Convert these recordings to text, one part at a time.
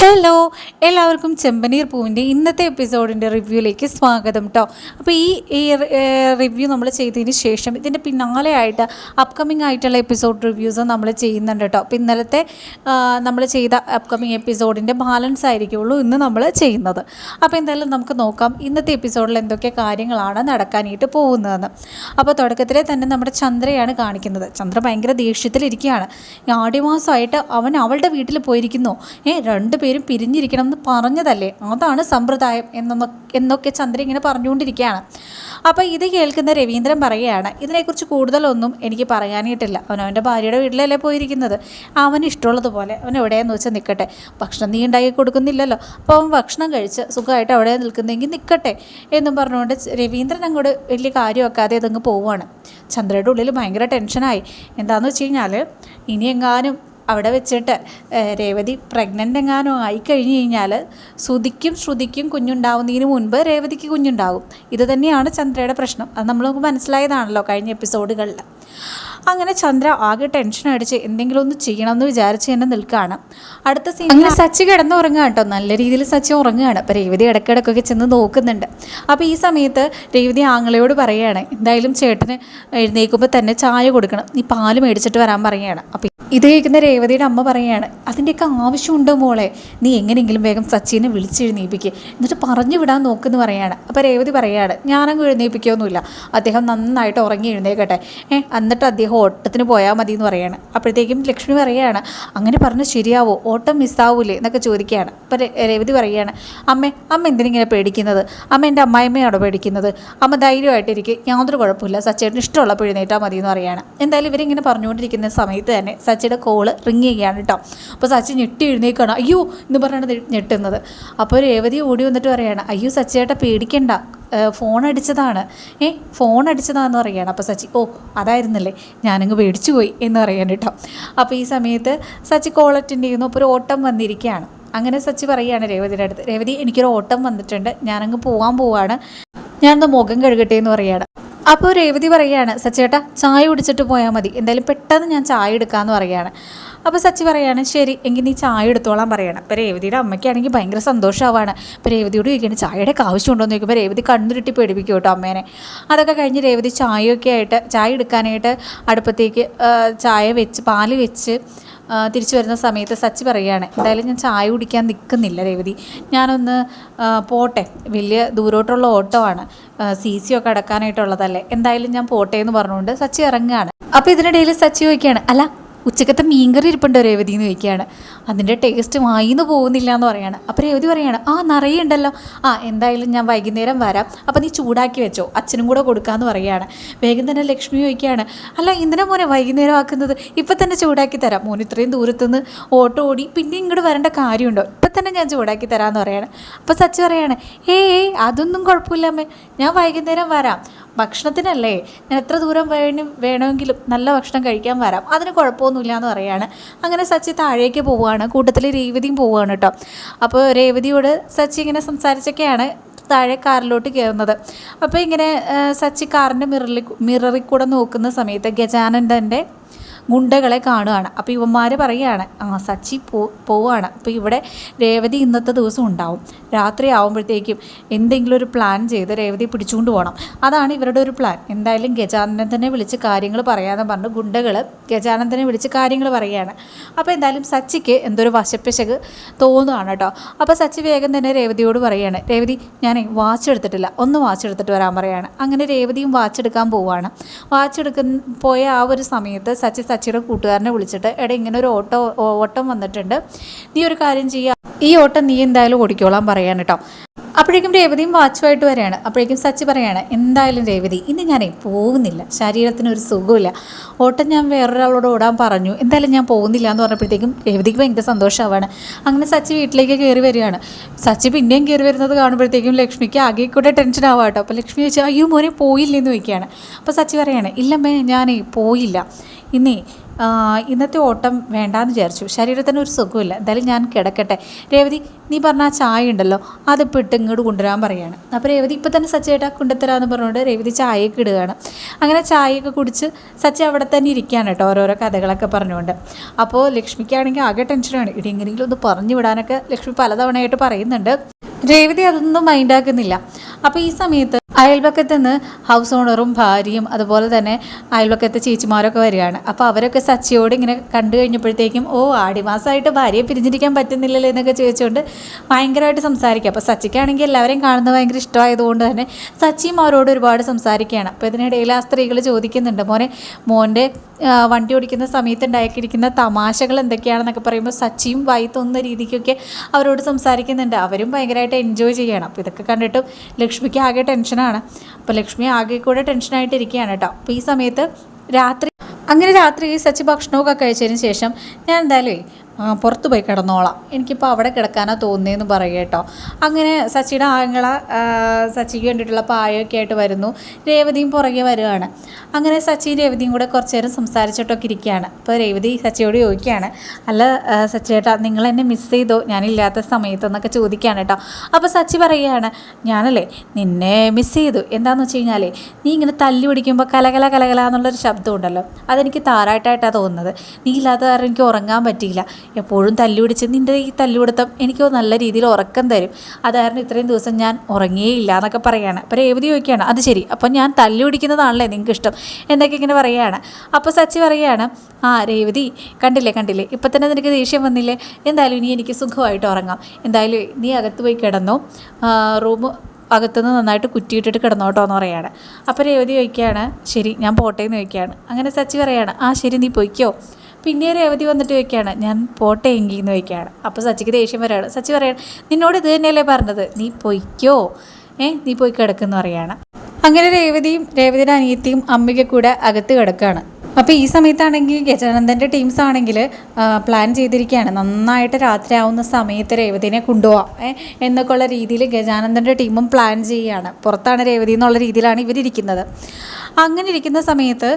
Hello എല്ലാവർക്കും ചെമ്പനീർ പൂവിന്റെ ഇന്നത്തെ എപ്പിസോഡിന്റെ റിവ്യൂയിലേക്ക് സ്വാഗതം കേട്ടോ അപ്പോൾ ഈ റിവ്യൂ നമ്മൾ ചെയ്തതിന് ശേഷം ഇതിന്റെ പിന്നാലെയായിട്ട് അപ്കമിങ് ആയിട്ടുള്ള എപ്പിസോഡ് റിവ്യൂസ് നമ്മൾ ചെയ്യുന്നുണ്ട് കേട്ടോ അപ്പോൾ ഇന്നലത്തെ നമ്മൾ ചെയ്ത അപ്കമിങ് എപ്പിസോഡിന്റെ ബാലൻസ് ആയിരിക്കുള്ളൂ ഇന്ന് നമ്മൾ ചെയ്യുന്നത്. അപ്പോൾ എന്തായാലും നമുക്ക് നോക്കാം ഇന്നത്തെ എപ്പിസോഡിൽ എന്തൊക്കെ കാര്യങ്ങളാണ് നടക്കാനായിട്ട് പോകുന്നതെന്ന്. അപ്പോൾ തുടക്കത്തിലെ തന്നെ നമ്മുടെ ചന്ദ്രയാണ് കാണിക്കുന്നത്. ചന്ദ്ര ഭയങ്കര ദേഷ്യത്തിലിരിക്കുകയാണ്. ആടിമാസമായിട്ട് അവൻ അവളുടെ വീട്ടിൽ പോയിരിക്കുന്നു. ഏ രണ്ടുപേരും പിരിഞ്ഞിരിക്കണം എന്ന് പറഞ്ഞതല്ലേ? അതാണ് സമ്പ്രദായം എന്നൊ എന്നൊക്കെ ചന്ദ്ര ഇങ്ങനെ പറഞ്ഞുകൊണ്ടിരിക്കുകയാണ്. അപ്പോൾ ഇത് കേൾക്കുന്ന രവീന്ദ്രൻ പറയുകയാണ് ഇതിനെക്കുറിച്ച് കൂടുതലൊന്നും എനിക്ക് പറയാനായിട്ടില്ല. അവൻ അവന്റെ ഭാര്യയുടെ വീട്ടിലല്ലേ പോയിരിക്കുന്നത്? അവന് ഇഷ്ടമുള്ളതുപോലെ അവൻ എവിടെയാന്ന് വെച്ചാൽ നിൽക്കട്ടെ ഭക്ഷണം നീ ഉണ്ടാക്കി കൊടുക്കുന്നില്ലല്ലോ. അപ്പോൾ അവൻ ഭക്ഷണം കഴിച്ച് സുഖമായിട്ട് അവിടെ നിൽക്കുന്നെങ്കിൽ നിൽക്കട്ടെ എന്നും പറഞ്ഞുകൊണ്ട് രവീന്ദ്രൻ അങ്ങോട്ട് വലിയ കാര്യമാക്കാതെ അതങ്ങ് പോവുകയാണ്. ചന്ദ്രയുടെ ഉള്ളിൽ ഭയങ്കര ടെൻഷനായി എന്താണെന്ന് വെച്ച് കഴിഞ്ഞാൽ ഇനി എങ്ങാനും അവിടെ വെച്ചിട്ട് രേവതി പ്രഗ്നന്റ് എങ്ങാനോ ആയി കഴിഞ്ഞ് കഴിഞ്ഞാൽ ശ്രുതിക്കും ശ്രുതിക്കും കുഞ്ഞുണ്ടാവുന്നതിന് മുൻപ് രേവതിക്ക് കുഞ്ഞുണ്ടാവും. ഇത് തന്നെയാണ് ചന്ദ്രയുടെ പ്രശ്നം. അത് നമ്മൾ നമുക്ക് മനസ്സിലായതാണല്ലോ കഴിഞ്ഞ എപ്പിസോഡുകളിൽ അങ്ങനെ ചന്ദ്ര ആകെ ടെൻഷൻ അടിച്ച് എന്തെങ്കിലും ഒന്ന് ചെയ്യണമെന്ന് വിചാരിച്ച് തന്നെ നിൽക്കുകയാണ് അടുത്ത സീൻ അങ്ങനെ സച്ചി കിടന്ന് ഉറങ്ങുക കേട്ടോ. നല്ല രീതിയിൽ സച്ചി ഉറങ്ങുകയാണ്. അപ്പോൾ രേവതി ഇടയ്ക്കിടയ്ക്കൊക്കെ ചെന്ന് നോക്കുന്നുണ്ട്. അപ്പോൾ ഈ സമയത്ത് രേവതി ആങ്ങളയോട് പറയുകയാണ് എന്തായാലും ചേട്ടന് എഴുന്നേൽക്കുമ്പോൾ തന്നെ ചായ കൊടുക്കണം. നീ പാൽ മേടിച്ചിട്ട് വരാൻ പറയുകയാണ് അപ്പോൾ ഇത് കേൾക്കുന്ന രേവതിയുടെ അമ്മ പറയുകയാണ് അതിന്റെയൊക്കെ ആവശ്യമുണ്ടോ മോളെ? നീ എങ്ങനെയെങ്കിലും വേഗം സച്ചിനെ വിളിച്ചെഴുന്നേപ്പിക്കുക എന്നിട്ട് പറഞ്ഞു വിടാൻ നോക്കുമെന്ന് പറയാണ് അപ്പോൾ രേവതി പറയുകയാണ് ഞാനങ്ങ് എഴുന്നേൽപ്പിക്കുകയൊന്നുമില്ല അദ്ദേഹം നന്നായിട്ട് ഉറങ്ങി എഴുന്നേക്കട്ടെ ഏ എന്നിട്ട് അദ്ദേഹം ഓട്ടത്തിന് പോയാൽ മതി എന്ന് പറയാണ് അപ്പോഴത്തേക്കും ലക്ഷ്മി പറയുകയാണ് അങ്ങനെ പറഞ്ഞാൽ ശരിയാവോ? ഓട്ടം മിസ്സാവൂലേ? എന്നൊക്കെ ചോദിക്കുകയാണ്. അപ്പോൾ രേവതി പറയുകയാണ് അമ്മേ അമ്മ എന്തിനിങ്ങനെ പേടിക്കുന്നത്? അമ്മ എന്റെ അമ്മായിമ്മയാണോ പേടിക്കുന്നത്? അമ്മ ധൈര്യമായിട്ടിരിക്കും. യാതൊരു കുഴപ്പമില്ല. സച്ചേട്ടന് ഇഷ്ടമുള്ളപ്പോൾ എഴുന്നേറ്റാൽ മതി എന്ന് പറയുകയാണ്. എന്തായാലും ഇവരിങ്ങനെ പറഞ്ഞുകൊണ്ടിരിക്കുന്ന സമയത്ത് തന്നെ സച്ചിയുടെ കോൾ റിങ് ചെയ്യുകയാണ് കേട്ടോ അപ്പോൾ സച്ചി ഞെട്ടി എഴുന്നേക്കാണ്. അയ്യോ എന്ന് പറഞ്ഞാണ് ഞെട്ടുന്നത്. അപ്പോൾ രേവതി ഓടി വന്നിട്ട് പറയുകയാണ് അയ്യോ സച്ചിയേട്ടാ പേടിക്കണ്ട. ഫോൺ അടിച്ചതാണ്. ഏ ഫോൺ അടിച്ചതാണെന്ന് പറയുകയാണ് അപ്പോൾ സച്ചി ഓ അതായിരുന്നല്ലേ? ഞാനങ്ങ് പേടിച്ചു പോയി എന്ന് പറയാൻ കേട്ടോ അപ്പോൾ ഈ സമയത്ത് സച്ചി കോൾ അറ്റൻഡ് ചെയ്യുന്നു. അപ്പോൾ ഒരു ഓട്ടം വന്നിരിക്കുകയാണ്. അങ്ങനെ സച്ചി പറയുകയാണ് രേവതിയുടെ അടുത്ത് രേവതി എനിക്കൊരു ഓട്ടം വന്നിട്ടുണ്ട്. ഞാനങ്ങ് പോകാൻ പോവാണ്. ഞാനൊന്ന് മുഖം കഴുകട്ടെ എന്ന് പറയുകയാണ് അപ്പോൾ രേവതി പറയുകയാണ് സച്ചേട്ടാ ചായ കുടിച്ചിട്ട് പോയാൽ മതി. എന്തായാലും പെട്ടെന്ന് ഞാൻ ചായ എടുക്കാമെന്ന് പറയുകയാണ്. അപ്പോൾ സച്ചി പറയുകയാണ് ശരി എങ്കിൽ നീ ചായ എടുത്തോളാം പറയണം അപ്പോൾ രേവതിയുടെ അമ്മയ്ക്കാണെങ്കിൽ ഭയങ്കര സന്തോഷമാവാണ് അപ്പോൾ രേവതിയോട് ചോദിക്കുകയാണ് ചായയുടെ ആവശ്യമുണ്ടോ? എന്ന് ചോദിക്കുമ്പോൾ രേവതി കണ്ണുരുട്ടി പേടിപ്പിക്കും കേട്ടോ അമ്മേനെ. അതൊക്കെ കഴിഞ്ഞ് രേവതി ചായയൊക്കെ ആയിട്ട് ചായ എടുക്കാനായിട്ട് അടുപ്പത്തേക്ക് ചായ വെച്ച് പാൽ വെച്ച് തിരിച്ചു വരുന്ന സമയത്ത് സച്ചി പറയുകയാണ് എന്തായാലും ഞാൻ ചായ കുടിക്കാൻ നിൽക്കുന്നില്ല രേവതി. ഞാനൊന്ന് പോട്ടെ. വലിയ ദൂരോട്ടുള്ള ഓട്ടോ ആണ് സി സി ഒക്കെ അടക്കാനായിട്ടുള്ളതല്ലേ. എന്തായാലും ഞാൻ പോട്ടെ എന്ന് പറഞ്ഞുകൊണ്ട് സച്ചി ഇറങ്ങുകയാണ്. അപ്പോൾ ഇതിനിടയിൽ സച്ചി ചോദിക്കുകയാണ് അല്ല ഉച്ചക്കത്തെ മീൻകറി ഇരിപ്പുണ്ട് രേവതി എന്ന് ചോദിക്കുകയാണ്. അതിന്റെ ടേസ്റ്റ് വായിന്ന് പോകുന്നില്ല എന്ന് പറയാണ്. അപ്പോൾ രേവതി പറയാണ് ആ നിറയെ ഉണ്ടല്ലോ ആ എന്തായാലും ഞാൻ വൈകുന്നേരം വരാം. അപ്പോൾ നീ ചൂടാക്കി വെച്ചോ. അച്ഛനും കൂടെ കൊടുക്കാമെന്ന് പറയുകയാണ് വേഗം തന്നെ ലക്ഷ്മി ചോദിക്കുകയാണ് അല്ല എന്തിനാ മോനെ വൈകുന്നേരം ആക്കുന്നത്? ഇപ്പം തന്നെ ചൂടാക്കി തരാം. മോൻ ഇത്രയും ദൂരത്തുനിന്ന് ഓട്ടോ ഓടി പിന്നെ ഇങ്ങോട്ട് വരേണ്ട കാര്യമുണ്ടോ? ഇപ്പം തന്നെ ഞാൻ ചൂടാക്കി തരാമെന്ന് പറയാണ്. അപ്പോൾ സച്ച് പറയാണ് ഏയ് ഏയ് അതൊന്നും കുഴപ്പമില്ല അമ്മേ. ഞാൻ വൈകുന്നേരം വരാം. ഭക്ഷണത്തിനല്ലേ? ഞാൻ എത്ര ദൂരം വേണം വേണമെങ്കിലും നല്ല ഭക്ഷണം കഴിക്കാൻ വരാം. അതിന് കുഴപ്പമൊന്നുമില്ല എന്ന് പറയാണ്. അങ്ങനെ സച്ചി താഴേക്ക് പോവുകയാണ്. കൂട്ടത്തിൽ രേവതിയും പോവുകയാണ് കേട്ടോ. അപ്പോൾ രേവതിയോട് സച്ചി ഇങ്ങനെ സംസാരിച്ചൊക്കെയാണ് താഴെ കാറിലോട്ട് കയറുന്നത്. അപ്പോൾ ഇങ്ങനെ സച്ചി കാറിന്റെ മിററിൽ മിററിൽ കൂടെ നോക്കുന്ന സമയത്ത് ഗജാനന്ദന്റെ ഗുണ്ടകളെ കാണുകയാണ്. അപ്പോൾ ഇവന്മാർ പറയുകയാണ് ആ സച്ചി പോ പോവുകയാണ്. അപ്പോൾ ഇവിടെ രേവതി ഇന്നത്തെ ദിവസം ഉണ്ടാവും. രാത്രി ആവുമ്പോഴത്തേക്കും എന്തെങ്കിലും ഒരു പ്ലാൻ ചെയ്ത് രേവതി പിടിച്ചുകൊണ്ട് പോകണം അതാണ് ഇവരുടെ ഒരു പ്ലാൻ എന്തായാലും ഗജാനന്ദനെ വിളിച്ച് കാര്യങ്ങൾ പറയാമെന്ന് പറഞ്ഞ് ഗുണ്ടകൾ ഗജാനന്ദനെ വിളിച്ച് കാര്യങ്ങൾ പറയുകയാണ്. അപ്പോൾ എന്തായാലും സച്ചിക്ക് എന്തൊരു വശപ്പിശക് തോന്നുകയാണ് കേട്ടോ. അപ്പോൾ സച്ചി വേഗം തന്നെ രേവതിയോട് പറയുകയാണ് രേവതി ഞാൻ വാച്ച് എടുത്തിട്ടില്ല. ഒന്ന് വാച്ച് എടുത്തിട്ട് വരാൻ പറയുകയാണ്. അങ്ങനെ രേവതിയും വാച്ച് എടുക്കാൻ പോവുകയാണ്. വാച്ച് എടുക്കുന്ന പോയ ആ ഒരു സമയത്ത് സച്ചി സച്ചിയുടെ കൂട്ടുകാരനെ വിളിച്ചിട്ട് എടാ ഇങ്ങനെ ഒരു ഓട്ടോ ഓട്ടം വന്നിട്ടുണ്ട്. നീ ഒരു കാര്യം ചെയ്യുക ഈ ഓട്ടം നീ എന്തായാലും ഓടിക്കോളാൻ പറയാൻ കേട്ടോ അപ്പോഴേക്കും രേവതിയും വാച്ചുമായിട്ട് വരികയാണ്. അപ്പോഴേക്കും സച്ചി പറയാണ് എന്തായാലും രേവതി ഇന്ന് ഞാനേ പോകുന്നില്ല. ശരീരത്തിന് ഒരു സുഖമില്ല ഓട്ടം ഞാൻ വേറൊരാളോട് ഓടാൻ പറഞ്ഞു. എന്തായാലും ഞാൻ പോകുന്നില്ല എന്ന് പറഞ്ഞപ്പോഴത്തേക്കും രേവതിക്ക് ഭയങ്കര സന്തോഷമാവാണ് അങ്ങനെ സച്ചി വീട്ടിലേക്ക് കയറി വരികയാണ്. സച്ചി പിന്നെയും കയറി വരുന്നത് കാണുമ്പോഴത്തേക്കും ലക്ഷ്മിക്ക് ആകെ കൂടെ ടെൻഷൻ ആവാം കേട്ടോ അപ്പോൾ ലക്ഷ്മി ചോദിച്ചാൽ അയ്യോ മോനെ പോയില്ലെന്ന് ചോദിക്കുകയാണ്. അപ്പോൾ സച്ചി പറയാണ് ഇല്ലമ്മേ ഞാനേ പോയില്ല. ഇന്നേ ഇന്നത്തെ ഓട്ടം വേണ്ടാന്ന് വിചാരിച്ചു. ശരീരത്തിന് ഒരു സുഖമില്ല എന്തായാലും ഞാൻ കിടക്കട്ടെ. രേവതി നീ പറഞ്ഞ ആ ചായ ഉണ്ടല്ലോ അതിപ്പോൾ ഇട്ട് ഇങ്ങോട്ട് കൊണ്ടുവരാൻ പറയാണ്. അപ്പോൾ രേവതി ഇപ്പം തന്നെ സച്ചേട്ടാ കൊണ്ടുത്തരാമെന്ന് പറഞ്ഞുകൊണ്ട് രേവതി ചായയൊക്കെ ഇടുകയാണ്. അങ്ങനെ ചായയൊക്കെ കുടിച്ച് സച്ച അവിടെ തന്നെ ഇരിക്കുകയാണ് കേട്ടോ ഓരോരോ കഥകളൊക്കെ പറഞ്ഞുകൊണ്ട്. അപ്പോൾ ലക്ഷ്മിക്കാണെങ്കിൽ ആകെ ടെൻഷനാണ്. ഇടി എങ്ങനെയെങ്കിലും ഒന്ന് പറഞ്ഞു വിടാനൊക്കെ ലക്ഷ്മി പലതവണയായിട്ട് പറയുന്നുണ്ട്. രേവതി അതൊന്നും മൈൻഡാക്കുന്നില്ല അപ്പോൾ ഈ സമയത്ത് അയൽപക്കത്ത് നിന്ന് ഹൗസ് ഓണറും ഭാര്യയും അതുപോലെ തന്നെ അയൽപക്കത്തെ ചേച്ചിമാരൊക്കെ വരികയാണ്. അപ്പോൾ അവരൊക്കെ സച്ചിയോട് ഇങ്ങനെ കണ്ടു കഴിഞ്ഞപ്പോഴത്തേക്കും ഓ ആടിമാസമായിട്ട് ഭാര്യയെ പിരിഞ്ഞിരിക്കാൻ പറ്റുന്നില്ലല്ലോ എന്നൊക്കെ ചോദിച്ചുകൊണ്ട് ഭയങ്കരമായിട്ട് സംസാരിക്കുക അപ്പോൾ സച്ചിക്കാണെങ്കിൽ എല്ലാവരെയും കാണുന്നത് ഭയങ്കര ഇഷ്ടമായതുകൊണ്ട് തന്നെ സച്ചിയും അവരോട് ഒരുപാട് സംസാരിക്കുകയാണ്. അപ്പോൾ ഇതിനിടയിൽ ആ സ്ത്രീകൾ ചോദിക്കുന്നുണ്ട് മോനെ മോന്റെ വണ്ടി ഓടിക്കുന്ന സമയത്ത് ഉണ്ടാക്കിയിരിക്കുന്ന തമാശകൾ എന്തൊക്കെയാണെന്നൊക്കെ പറയുമ്പോൾ സച്ചിയും വൈ തോന്നുന്ന രീതിക്കൊക്കെ അവരോട് സംസാരിക്കുന്നുണ്ട്. അവരും ഭയങ്കരമായിട്ട് എൻജോയ് ചെയ്യണം. അപ്പോൾ ഇതൊക്കെ കണ്ടിട്ടും ലക്ഷ്മിക്ക് ആകെ ടെൻഷനാണ്. അപ്പോൾ ലക്ഷ്മി ആകെ കൂടെ ടെൻഷനായിട്ടിരിക്കുകയാണ് കേട്ടോ. അപ്പോൾ ഈ സമയത്ത് രാത്രി അങ്ങനെ രാത്രി സച്ചി ഭക്ഷണമൊക്കെ കഴിച്ചതിന് ശേഷം ഞാൻ എന്തായാലും പുറത്ത് പോയി കിടന്നോളാം. എനിക്കിപ്പോൾ അവിടെ കിടക്കാനാണ് തോന്നിയെന്ന് പറയുക കേട്ടോ. അങ്ങനെ സച്ചിയുടെ ആങ്ങള സച്ചിക്ക് വേണ്ടിയിട്ടുള്ള പായൊക്കെ ആയിട്ട് വരുന്നു. രേവതിയും പുറകെ വരുവാണ്. അങ്ങനെ സച്ചിയും രേവതിയും കൂടെ കുറച്ച് നേരം സംസാരിച്ചിട്ടൊക്കെ ഇരിക്കുകയാണ്. അപ്പോൾ രേവതി സച്ചിയോട് ചോദിക്കുകയാണ് അല്ല സച്ചിയേട്ടാ നിങ്ങൾ എന്നെ മിസ് ചെയ്തോ? ഞാനില്ലാത്ത സമയത്തെന്നൊക്കെ ചോദിക്കുകയാണ് കേട്ടോ. അപ്പോൾ സച്ചി പറയുകയാണ് ഞാനല്ലേ നിന്നെ മിസ് ചെയ്തു? എന്താണെന്ന് വെച്ച് കഴിഞ്ഞാലേ നീ ഇങ്ങനെ തല്ലി പിടിക്കുമ്പോൾ കലകല കലകല എന്നുള്ളൊരു ശബ്ദമുണ്ടല്ലോ അതെനിക്ക് താരായിട്ടായിട്ടാണ് തോന്നുന്നത്. നീ ഇല്ലാത്ത കാരണം എനിക്ക് ഉറങ്ങാൻ പറ്റിയില്ല. എപ്പോഴും തല്ലുപിടിച്ച് നിന്റെ ഈ തല്ലുപിടുത്തം എനിക്ക് നല്ല രീതിയിൽ ഉറക്കം തരും. അതായിരുന്നു ഇത്രയും ദിവസം ഞാൻ ഉറങ്ങിയേയില്ല എന്നൊക്കെ പറയുകയാണ് അപ്പോൾ രേവതി ചോദിക്കുകയാണ് അത് ശരി. അപ്പോൾ ഞാൻ തല്ലുപിടിക്കുന്നതാണല്ലേ നിങ്ങൾക്ക് ഇഷ്ടം? എന്നൊക്കെ ഇങ്ങനെ പറയുകയാണ് അപ്പോൾ സച്ചി പറയുകയാണ് ആ രേവതി കണ്ടില്ലേ കണ്ടില്ലേ? ഇപ്പം തന്നെ നിനക്ക് ദേഷ്യം വന്നില്ലേ? എന്തായാലും ഇനി എനിക്ക് സുഖമായിട്ട് ഉറങ്ങാം. എന്തായാലും നീ അകത്ത് പോയി കിടന്നോ. റൂം അകത്തുനിന്ന് നന്നായിട്ട് കുറ്റിയിട്ടിട്ട് കിടന്നോട്ടോ എന്ന് പറയാണ്. അപ്പോൾ രേവതി ചോദിക്കുകയാണ് ശരി ഞാൻ പോട്ടേന്ന് ചോദിക്കുകയാണ്. അങ്ങനെ സച്ചി പറയാണ് ആ ശരി നീ പൊയ്ക്കോ. പിന്നെ രേവതി വന്നിട്ട് ചോദിക്കുകയാണ് ഞാൻ പോട്ടെ എങ്കിൽ എന്ന് അപ്പോൾ സച്ചിക്ക് ദേഷ്യം വരാണ്. സച്ചി പറയാണ് നിന്നോട് ഇത് തന്നെയല്ലേ പറഞ്ഞത്? നീ പൊയ്ക്കോ? ഏ നീ പോയി കിടക്കുമെന്ന് പറയാണ്. അങ്ങനെ രേവതിയും രേവതിയുടെ അനിയത്തിയും അമ്മയ്ക്ക് കൂടെ അകത്ത് കിടക്കുകയാണ് അപ്പോൾ ഈ സമയത്താണെങ്കിൽ ഗജാനന്ദന്റെ ടീംസ് ആണെങ്കിൽ പ്ലാൻ ചെയ്തിരിക്കുകയാണ്. നന്നായിട്ട് രാത്രിയാവുന്ന സമയത്ത് രേവതിനെ കൊണ്ടുപോകാം എന്നൊക്കെ ഉള്ള രീതിയിൽ ഗജാനന്ദന്റെ ടീമും പ്ലാൻ ചെയ്യുകയാണ്. പുറത്താണ് രേവതി എന്നുള്ള രീതിയിലാണ് ഇവരിയ്ക്കുന്നത് അങ്ങനെ ഇരിക്കുന്ന സമയത്ത്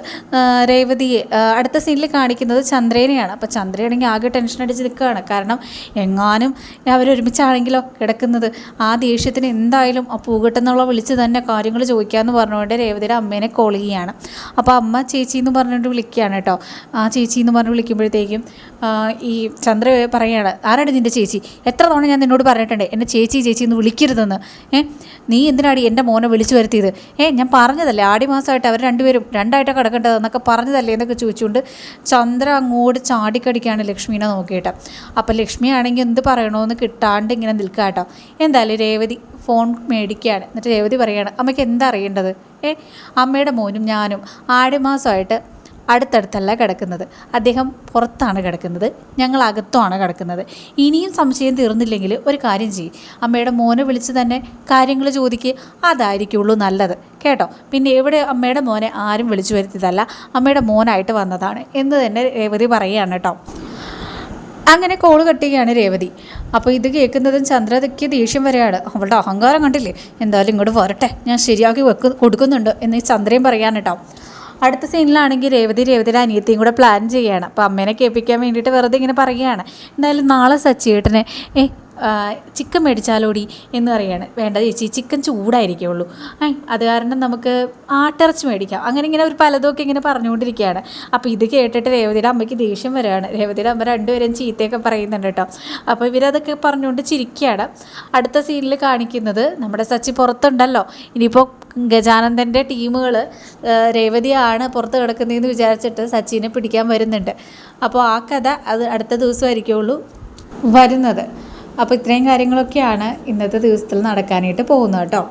രേവതിയെ അടുത്ത സീനിൽ കാണിക്കുന്നത് ചന്ദ്രേനെയാണ്. അപ്പോൾ ചന്ദ്രയാണെങ്കിൽ ആകെ ടെൻഷൻ അടിച്ച് നിൽക്കുകയാണ്. കാരണം എങ്ങാനും അവരൊരുമിച്ചാണെങ്കിലോ കിടക്കുന്നത്. ആ ദേഷ്യത്തിന് എന്തായാലും ആ പൂകട്ടെന്നുള്ള വിളിച്ച് തന്നെ കാര്യങ്ങൾ ചോദിക്കാമെന്ന് പറഞ്ഞുകൊണ്ട് രേവതിയുടെ അമ്മേനെ കോൾ ചെയ്യുകയാണ്. അപ്പോൾ അമ്മ ചേച്ചി എന്ന് പറഞ്ഞുകൊണ്ട് വിളിക്കുകയാണ് കേട്ടോ. ആ ചേച്ചി എന്ന് പറഞ്ഞ് വിളിക്കുമ്പോഴത്തേക്കും ഈ ചന്ദ്ര പറയുകയാണ് ആരാണ് നിന്റെ ചേച്ചി? എത്ര തവണ ഞാൻ നിന്നോട് പറഞ്ഞിട്ടുണ്ട് എന്നെ ചേച്ചി ചേച്ചി എന്ന് വിളിക്കരുതെന്ന്. ഏ നീ എന്തിനാടി എന്റെ മോനെ വിളിച്ചു വരുത്തിയത്? ഏ ഞാൻ പറഞ്ഞതല്ലേ ആടി മാസമായിട്ട് അവർ രണ്ടുപേരും രണ്ടായിട്ടാണ് കിടക്കേണ്ടത് എന്നൊക്കെ പറഞ്ഞതല്ലേ എന്നൊക്കെ ചോദിച്ചുകൊണ്ട് ചന്ദ്ര അങ്ങോട്ട് ചാടിക്കടിക്കുകയാണ് ലക്ഷ്മീനെ നോക്കിയിട്ട്. അപ്പോൾ ലക്ഷ്മി ആണെങ്കിൽ എന്ത് പറയണമെന്ന് കിട്ടാണ്ട് ഇങ്ങനെ നിൽക്കുക കേട്ടോ. എന്തായാലും രേവതി ഫോൺ മേടിക്കുകയാണ്. എന്നിട്ട് രേവതി പറയുകയാണ് അമ്മയ്ക്ക് എന്താ അറിയേണ്ടത്? ഏ അമ്മയുടെ മോനും ഞാനും ആടുമാസമായിട്ട് അടുത്തടുത്തല്ല കിടക്കുന്നത്. അദ്ദേഹം പുറത്താണ് കിടക്കുന്നത്. ഞങ്ങൾ അകത്തുമാണ് കിടക്കുന്നത്. ഇനിയും സംശയം തീർന്നില്ലെങ്കിൽ ഒരു കാര്യം ചെയ്യും. അമ്മയുടെ മോനെ വിളിച്ച് തന്നെ കാര്യങ്ങൾ ചോദിക്കുക അതായിരിക്കുള്ളൂ നല്ലത്. കേട്ടോ? പിന്നെ എവിടെ അമ്മയുടെ മോനെ ആരും വിളിച്ചു വരുത്തിയതല്ല. അമ്മയുടെ മോനായിട്ട് വന്നതാണ് എന്ന് തന്നെ രേവതി പറയുകയാണ് കേട്ടോ. അങ്ങനെ കോൾ കട്ടുകയാണ് രേവതി. അപ്പോൾ ഇത് കേൾക്കുന്നതും ചന്ദ്രതയ്ക്ക് ദേഷ്യം വരെയാണ് അവളുടെ അഹങ്കാരം കണ്ടില്ലേ? എന്തായാലും ഇങ്ങോട്ട് വരട്ടെ. ഞാൻ ശരിയാക്കി വെക്ക് കൊടുക്കുന്നുണ്ട് എന്ന് ചന്ദ്രയും പറയാൻ കേട്ടോ. അടുത്ത സീനിലാണെങ്കിൽ രേവതി രേവതിയുടെ അനിയത്തിയും കൂടെ പ്ലാൻ ചെയ്യുകയാണ് അപ്പോൾ അമ്മേനെ കേൾപ്പിക്കാൻ വേണ്ടിയിട്ട് വെറുതെ ഇങ്ങനെ പറയുകയാണ്. എന്തായാലും നാളെ സച്ചിയേട്ടനെ ഏ ചിക്കൻ മേടിച്ചാലോടി എന്ന് പറയാണ്. വേണ്ട ചേച്ചി ചിക്കൻ ചൂടായിരിക്കുള്ളൂ. അത് കാരണം നമുക്ക് ആട്ടിറച്ചി മേടിക്കാം. അങ്ങനെ ഇങ്ങനെ ഒരു പലതൊക്കെ ഇങ്ങനെ പറഞ്ഞുകൊണ്ടിരിക്കുകയാണ്. അപ്പോൾ ഇത് കേട്ടിട്ട് രേവതിയുടെ അമ്മയ്ക്ക് ദേഷ്യം വരികയാണ് രേവതിയുടെ അമ്മ രണ്ടുപേരും ചീത്തയൊക്കെ പറയുന്നുണ്ട് കേട്ടോ. അപ്പോൾ ഇവരതൊക്കെ പറഞ്ഞുകൊണ്ട് ചിരിക്കുകയാണ്. അടുത്ത സീനിൽ കാണിക്കുന്നത് നമ്മുടെ സച്ചി പുറത്തുണ്ടല്ലോ. ഇനിയിപ്പോൾ ഗജാനന്ദന്റെ ടീമുകൾ രേവതിയാണ് പുറത്ത് കിടക്കുന്നതെന്ന് വിചാരിച്ചിട്ട് സച്ചിനെ പിടിക്കാൻ വരുന്നുണ്ട്. അപ്പോൾ ആ കഥ അത് അടുത്ത ദിവസമായിരിക്കുള്ളൂ വരുന്നത്. അപ്പോൾ ഇത്രയും കാര്യങ്ങളൊക്കെയാണ് ഇന്നത്തെ ദിവസത്തിൽ നടക്കാനായിട്ട് പോകുന്നത് കേട്ടോ.